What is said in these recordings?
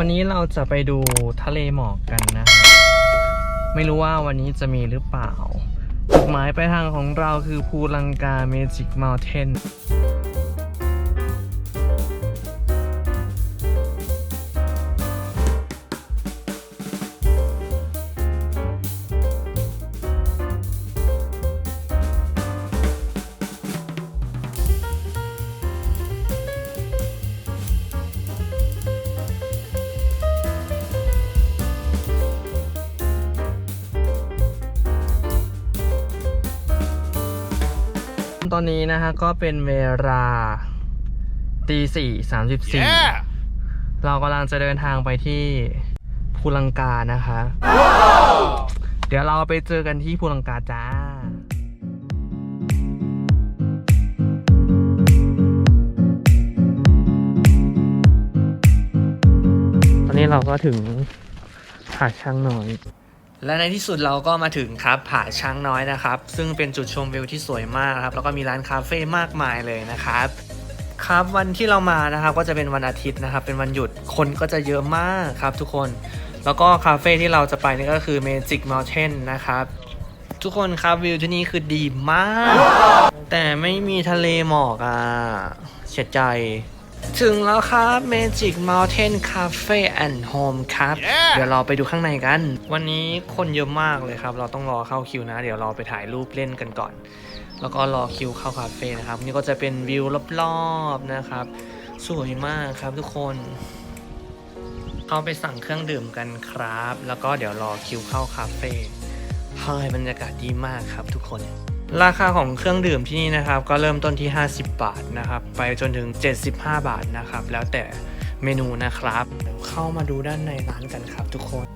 วันนี้เราจะไปดูทะเลหมอกกันนะครับไม่รู้ว่าวันนี้จะมีหรือเปล่า จุดหมายปลายทางของเราคือภูลังกาเมจิกเมลเทน ตอนนี้นะฮะก็เป็นเวลาตีสี่สามสิบสี่เรากำลังจะเดินทางไปที่ภูลังกานะคะ เดี๋ยวเราไปเจอกันที่ภูลังกาจ้าตอนนี้เราก็ถึงหาดช้างน้อย และในที่สุดเราก็มาถึงครับผาช้างน้อยนะครับ ซึ่งเป็นจุดชมวิวที่สวยมากครับ แล้วก็มีร้านคาเฟ่มากมายเลยนะครับครับวันที่เรามานะครับก็จะเป็นวันอาทิตย์นะครับ เป็นวันหยุดคนก็จะเยอะมากครับทุกคน แล้วก็คาเฟ่ที่เราจะไปนี่ก็คือ Magic Mountain นะครับ ทุกคนครับวิวที่นี่คือดีมาก แต่ไม่มีทะเลหมอกอะเสียใจ ถึงแล้วครับ Magic Mountain Cafe and Home ครับ Yeah! เดี๋ยวเราไปดูข้างในกัน วันนี้คนเยอะมากเลยครับ เราต้องรอเข้าคิวนะ เดี๋ยวเราไปถ่ายรูปเล่นกันก่อน แล้วก็รอคิวเข้าคาเฟ่นะครับ นี่ก็จะเป็นวิวรอบๆนะครับ สวยมากครับทุกคน เข้าไปสั่งเครื่องดื่มกันครับ แล้วก็เดี๋ยวรอคิวเข้าคาเฟ่เฮ้ยบรรยากาศดีมากครับทุกคน ราคาของเครื่องดื่มที่นี่นะครับ ก็เริ่มต้นที่ 50 บาทนะครับ ไปจนถึง 75 บาทนะครับ แล้วแต่เมนูนะครับเดี๋ยวเข้ามาดูด้านในร้านกันครับทุกคน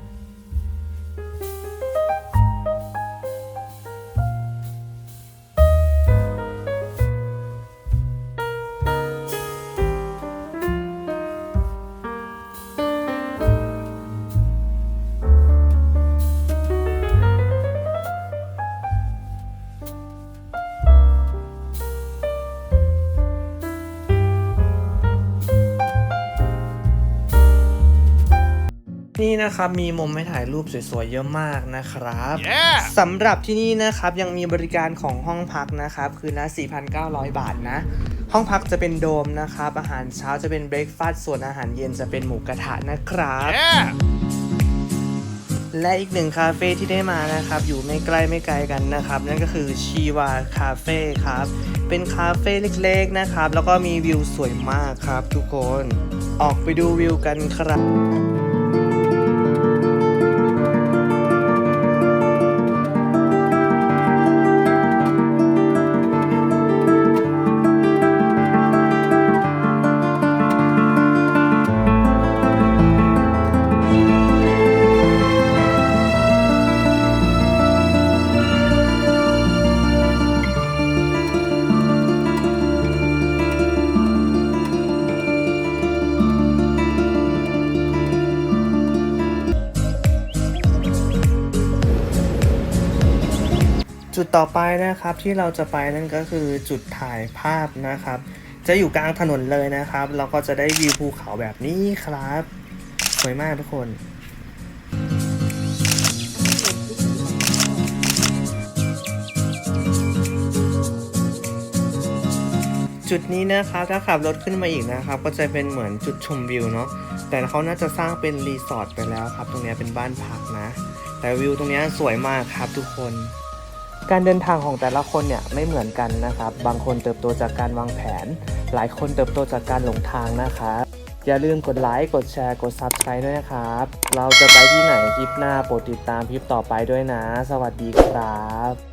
นี่นะครับมีมุมให้ถ่ายรูปสวยๆเยอะมากนะครับ Yeah! สำหรับที่นี่นะครับยังมีบริการของห้องพักนะครับคืนละ 4,900 บาทนะ ห้องพักจะเป็นโดมนะครับ อาหารเช้าจะเป็นเบรกฟาสต์ส่วนอาหารเย็นจะเป็นหมูกระทะนะครับ Yeah! และอีกหนึ่งคาเฟ่ที่ได้มานะครับ อยู่ไม่ใกล้ไม่ไกลกันนะครับ นั่นก็คือชีวาคาเฟ่ครับ เป็นคาเฟ่เล็กๆนะครับ แล้วก็มีวิวสวยมากครับทุกคน ออกไปดูวิวกันครับ จุดต่อไปนะครับที่เราจะไปนั่นก็คือจุดถ่ายภาพนะครับ จะอยู่กลางถนนเลยนะครับ เราก็จะได้วิวภูเขาแบบนี้ครับสวยมากทุกคนจุดนี้นะครับถ้าขับรถขึ้นมาอีกนะครับ ก็จะเป็นเหมือนจุดชมวิวเนาะแต่เขาน่าจะสร้างเป็นรีสอร์ทไปแล้วครับ ตรงนี้เป็นบ้านพักนะ แต่วิวตรงนี้สวยมากครับทุกคน การเดินทางของแต่ละคนเนี่ยไม่เหมือนกันนะครับ บางคนเติบโตจากการวางแผน หลายคนเติบโตจากการหลงทางนะครับ อย่าลืมกดไลค์ กดแชร์ กด Subscribe ด้วยนะครับ เราจะไปที่ไหนคลิปหน้าโปรดติดตามคลิปต่อไปด้วยนะ สวัสดีครับ